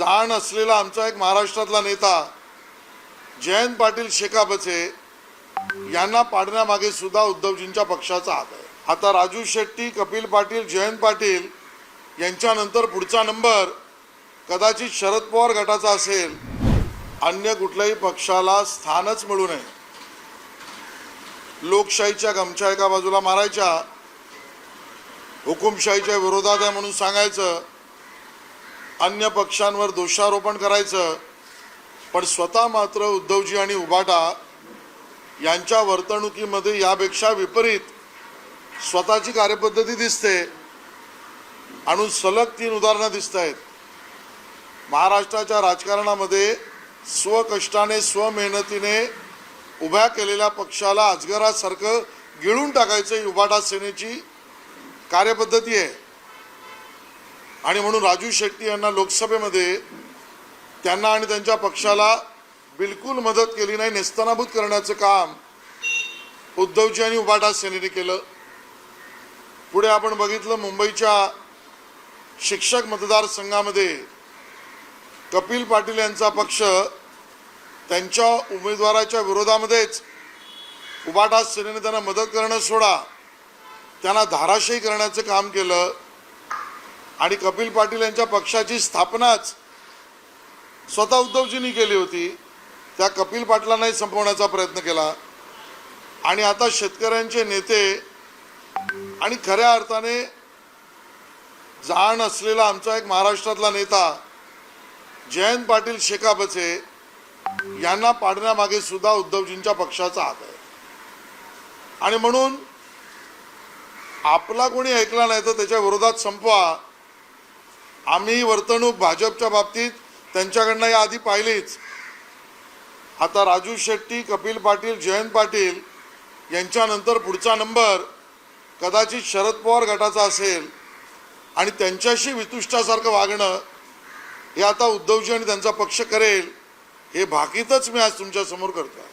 जाण असलेला आमचा एक महाराष्ट्रातला नेता जयंत पाटील शेकापचे यांना पाडण्यामागे सुद्धा उद्धवजींच्या पक्षाचा हात आहे. आता राजू शेट्टी कपिल पाटील जयंत पाटील यांच्यानंतर पुढचा नंबर कदाचित शरद पवार गटाचा असेल अन्य कुठल्याही पक्षाला स्थानच मिळू नये. लोकशाहीच्या गमछा एका बाजूला मारायच्या हुकुमशाहीच्या विरोधात आहे म्हणून सांगायचं अन्य पक्षांवर दोषारोपण करायचं पण स्वतः मात्र उद्धवजी आणि उबाटा यांच्या वर्तणुकीमध्ये यापेक्षा विपरीत स्वतःची कार्यपद्धती दिसते. आणि सलग तीन उदाहरणं दिसत आहेत. महाराष्ट्राच्या राजकारणामध्ये स्वकष्टाने स्वमेहनतीने उभ्या केलेल्या पक्षाला अजगरासारखं गिळून टाकायचं ही उबाटा सेनेची कार्यपद्धती आहे. आणि म्हणून राजू शेट्टी यांना लोकसभेमध्ये त्यांना आणि त्यांच्या पक्षाला बिलकुल मदत केली नाही नेस्तनाभूत करण्याचं काम उद्धवजी आणि उपाटास सेनेने केलं. पुढे आपण बघितलं मुंबईच्या शिक्षक मतदारसंघामध्ये कपिल पाटील यांचा पक्ष त्यांच्या उमेदवाराच्या विरोधामध्येच उबाटा सेनेने त्यांना मदत करणं सोडा त्यांना धाराशाही करण्याचं काम केलं. आणि कपिल पाटील यांच्या पक्षाची स्थापनाच स्वतः उद्धवजींनी केली होती. त्या कपिल पाटलांनाही संपवण्याचा प्रयत्न केला. आणि आता शेतकऱ्यांचे नेते आणि खऱ्या अर्थाने जाण असलेला आमचा एक महाराष्ट्रातला नेता जयंत पाटील शेकापचे यांना पाडण्यामागे सुद्धा उद्धवजींच्या पक्षाचा हात आहे. आणि म्हणून आपला कोणी ऐकला नाही तर त्याच्या विरोधात संपवा. आम्ही वर्तणूक भाजपच्या बाबतीत त्यांच्याकडनं या आधी पाहिलीच. आता राजू शेट्टी कपिल पाटील जयंत पाटील यांच्यानंतर पुढचा नंबर कदाचित शरद पवार गटाचा असेल आणि त्यांच्याशी वितुष्टासारखं वागणं हे आता उद्धवजी आणि त्यांचा पक्ष करेल हे भाकीतच मी आज तुमच्यासमोर करतो